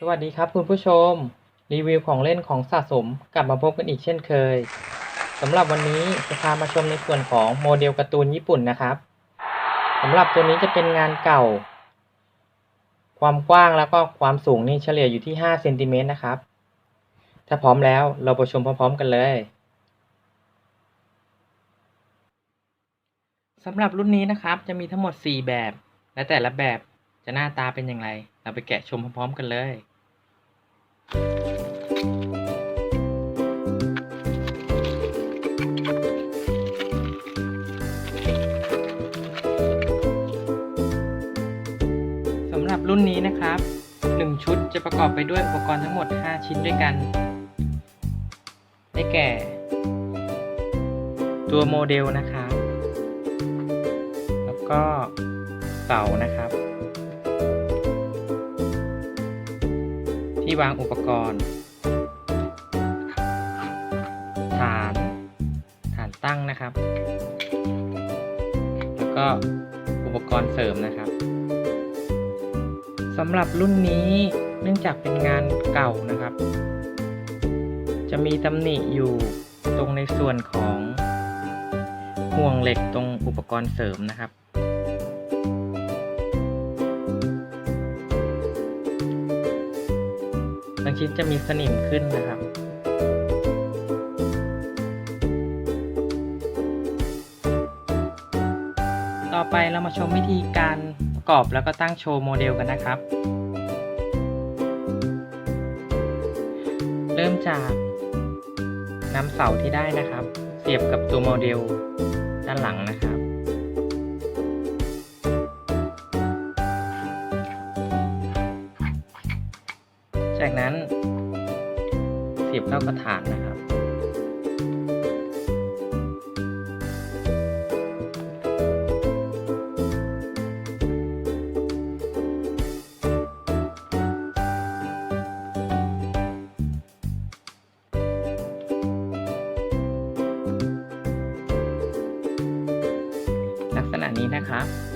สวัสดีครับคุณผู้ชม รีวิวของเล่นของสะสมกลับมาพบกันอีกเช่นเคยสำหรับวันนี้จะพามาชมในส่วนของโมเดลการ์ตูนญี่ปุ่นนะครับสำหรับตัวนี้จะเป็นงานเก่า ความกว้างแล้วก็ความสูงนี่เฉลี่ยอยู่ที่5เซนติเมตรนะครับ ถ้าพร้อมแล้วเราไปชมพร้อมๆกันเลยสำหรับรุ่นนี้นะครับจะมีทั้งหมด 4 แบบ และแต่ละแบบ จะหน้าตาเป็นอย่างไร เราไปแกะชมพร้อมๆกันเลย สำหรับรุ่นนี้นะครับ 1 ชุดจะประกอบไปด้วยอุปกรณ์ทั้งหมด 5 ชิ้นด้วยกัน ได้แก่ ตัวโมเดลนะครับ แล้วก็เสานะครับ วางอุปกรณ์ ฐานฐานตั้งนะครับ แล้วก็อุปกรณ์เสริมนะครับสำหรับรุ่นนี้เนื่องจากเป็นงานเก่านะครับ จะมีตำหนิอยู่ตรงในส่วนของห่วงเหล็กตรงอุปกรณ์เสริมนะครับ ชิ้นจะมีสนิมขึ้นนะครับ ต่อไปเรามาชมวิธีการประกอบแล้วก็ตั้งโชว์โมเดลกันนะครับ เริ่มจากนำเสาที่ได้นะครับ เสียบกับตัวโมเดลด้านหลังนะครับ จากนั้นเสียบเข้ากระถานนะครับ ลักษณะนี้นะครับ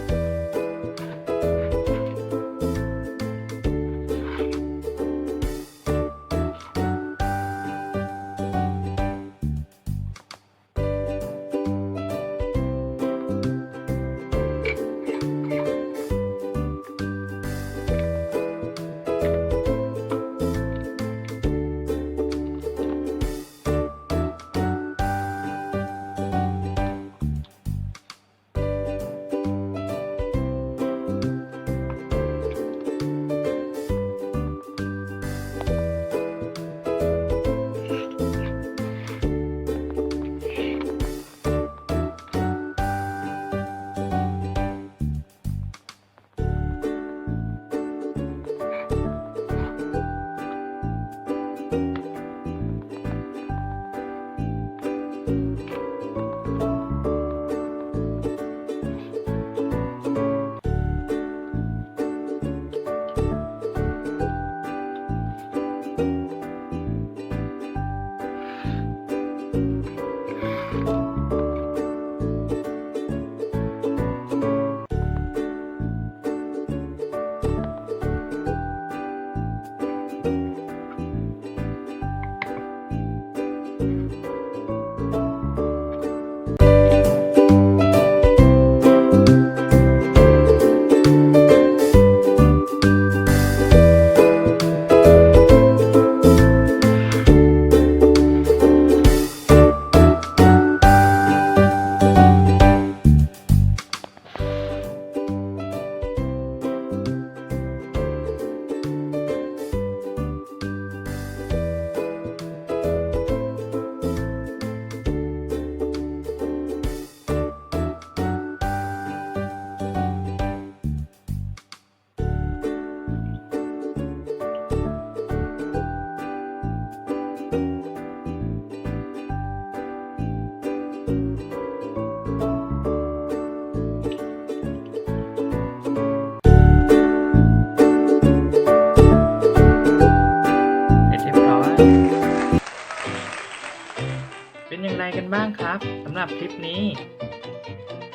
เป็นอย่างไรกันบ้างครับสำหรับคลิปนี้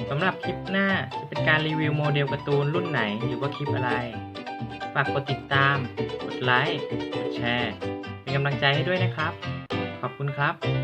สำหรับคลิปหน้าจะเป็นการรีวิวโมเดลการ์ตูนรุ่นไหนหรือว่าคลิปอะไร ฝากกดติดตาม กดไลค์ กดแชร์ เป็นกำลังใจให้ด้วยนะครับ ขอบคุณครับ